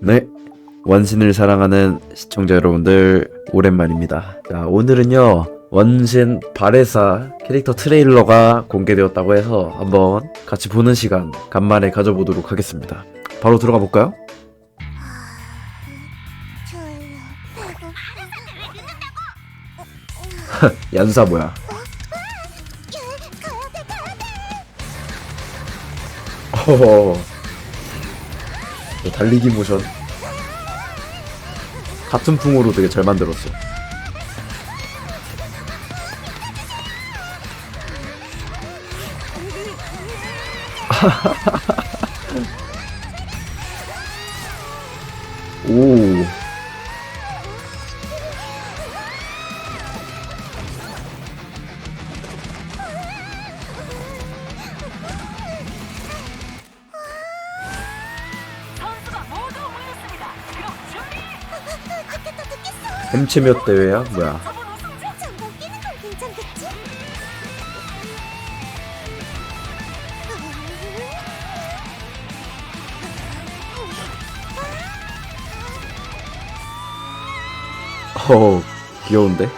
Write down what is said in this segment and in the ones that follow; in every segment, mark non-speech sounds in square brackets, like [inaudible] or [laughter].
네. 원신을 사랑하는 시청자 여러분들, 오랜만입니다. 자, 오늘은요, 원신 바레사 캐릭터 트레일러가 공개되었다고 해서 한번 같이 보는 시간 간만에 가져보도록 하겠습니다. 바로 들어가 볼까요? [laughs] 얀사 뭐야? [laughs] 어허. 저 달리기 모션. 같은 풍으로 되게 잘 만들었어. [laughs] 햄치몇 대회야? 뭐야? 어, 귀여운데?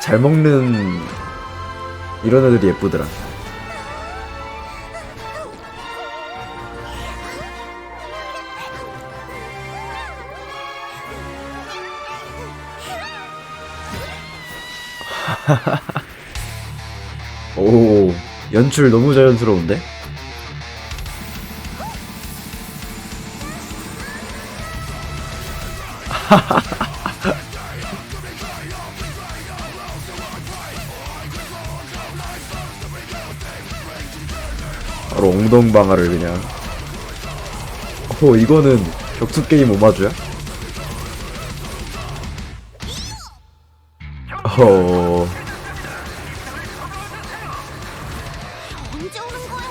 잘 먹는 이런 애들이 예쁘더라. 오, 연출 너무 자연스러운데? [laughs] 바로 엉덩방아를 그냥. 어, 이거는 격투 게임 오마주야? 어, 언제 오는 거야?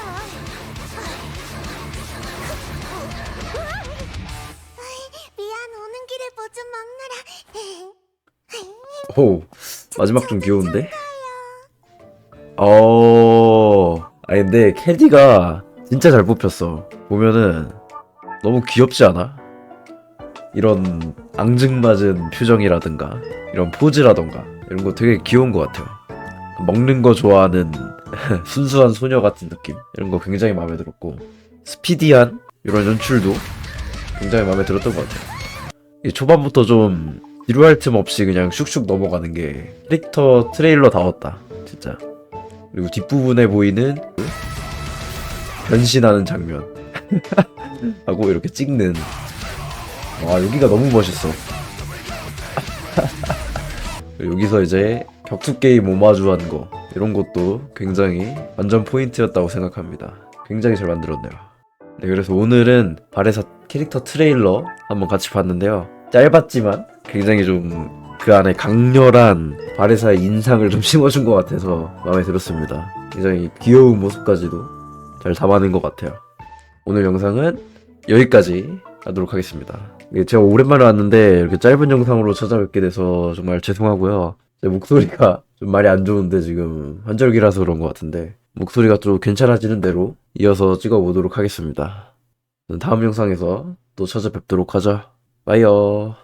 아이, 미안 오는 길에 뭐 좀 먹느라 오, 마지막 좀 귀여운데? 어, 아 근데 캐디가 진짜 잘 뽑혔어. 보면은 너무 귀엽지 않아? 이런 앙증맞은 표정이라든가 이런 포즈라던가 이런 거 되게 귀여운 것 같아요. 먹는 거 좋아하는 [laughs] 순수한 소녀 같은 느낌 이런 거 굉장히 마음에 들었고 스피디한 이런 연출도 굉장히 마음에 들었던 것 같아요. 이 초반부터 좀 지루할 틈 없이 그냥 슉슉 넘어가는 게 캐릭터 트레일러 다웠다 진짜 그리고 뒷부분에 보이는 그 변신하는 장면 [laughs] 하고 이렇게 찍는 와 여기가 너무 멋있어 [laughs] 여기서 이제 격투 게임 오마주한 거 이런 것도 굉장히 완전 포인트였다고 생각합니다 굉장히 잘 만들었네요 네 그래서 오늘은 바레사 캐릭터 트레일러 한번 같이 봤는데요 짧았지만 굉장히 좀 그 안에 강렬한 바레사의 인상을 좀 [laughs] 심어준 것 같아서 마음에 들었습니다. 굉장히 귀여운 모습까지도 잘 담아낸 것 같아요. 오늘 영상은 여기까지 하도록 하겠습니다. 제가 오랜만에 왔는데 이렇게 짧은 영상으로 찾아뵙게 돼서 정말 죄송하고요. 제 목소리가 [laughs] 좀 말이 안 좋은데 지금 환절기라서 그런 것 같은데 목소리가 좀 괜찮아지는 대로 이어서 찍어보도록 하겠습니다. 다음 영상에서 또 찾아뵙도록 하죠. 빠이요.